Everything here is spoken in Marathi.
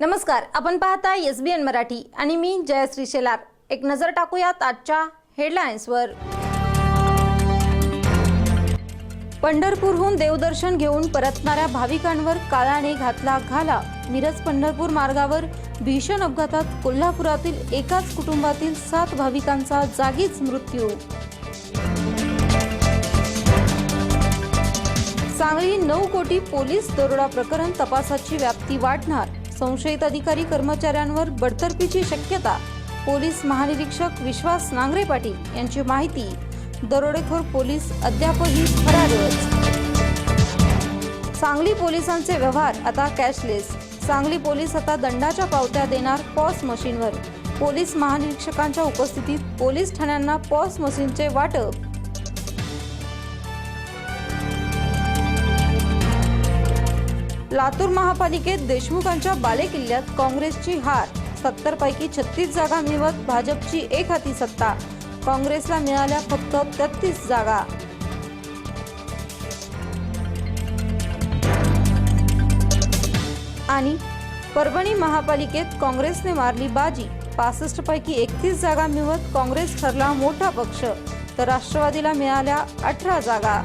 नमस्कार आपण पाहता एस बी एन मराठी आणि मी जयश्री शेलार. एक नजर टाकूयात आजच्या हेडलाईन्सवर पंढरपूरहून देवदर्शन घेऊन परतणाऱ्या भाविकांवर काळाने घातला घाला. मिरज पंढरपूर मार्गावर भीषण अपघातात कोल्हापुरातील एकाच कुटुंबातील सात भाविकांचा जागीच मृत्यू. सांगली नऊ कोटी पोलीस दरोडा प्रकरण तपासाची व्याप्ती वाढणार. संशयित अधिकारी कर्मचाऱ्यांवर बडतर्फीची शक्यता. पोलीस महानिरीक्षक विश्वास नांगरे पाटील यांची माहिती. दरोडेखोर पोलीस अद्यापही फरारच. सांगली पोलिसांचे व्यवहार आता कॅशलेस. सांगली पोलीस आता दंडाच्या पावत्या देणार पॉस मशीनवर. पोलीस महानिरीक्षकांच्या उपस्थितीत पोलीस ठाण्यांना पॉस मशीनचे वाटप. लातूर महापालिकेत देशमुखांच्या बालेकिल्ल्यात काँग्रेसची हार. सत्तर पैकी छत्तीस जागा मिळवत भाजपची एक हाती सत्ता. काँग्रेसला मिळाल्या फक्त तेहतीस जागा. आणि परभणी महापालिकेत काँग्रेसने मारली बाजी. पासष्ट पैकी एकतीस जागा मिळवत काँग्रेस ठरला मोठा पक्ष. तर राष्ट्रवादीला मिळाल्या अठरा जागा.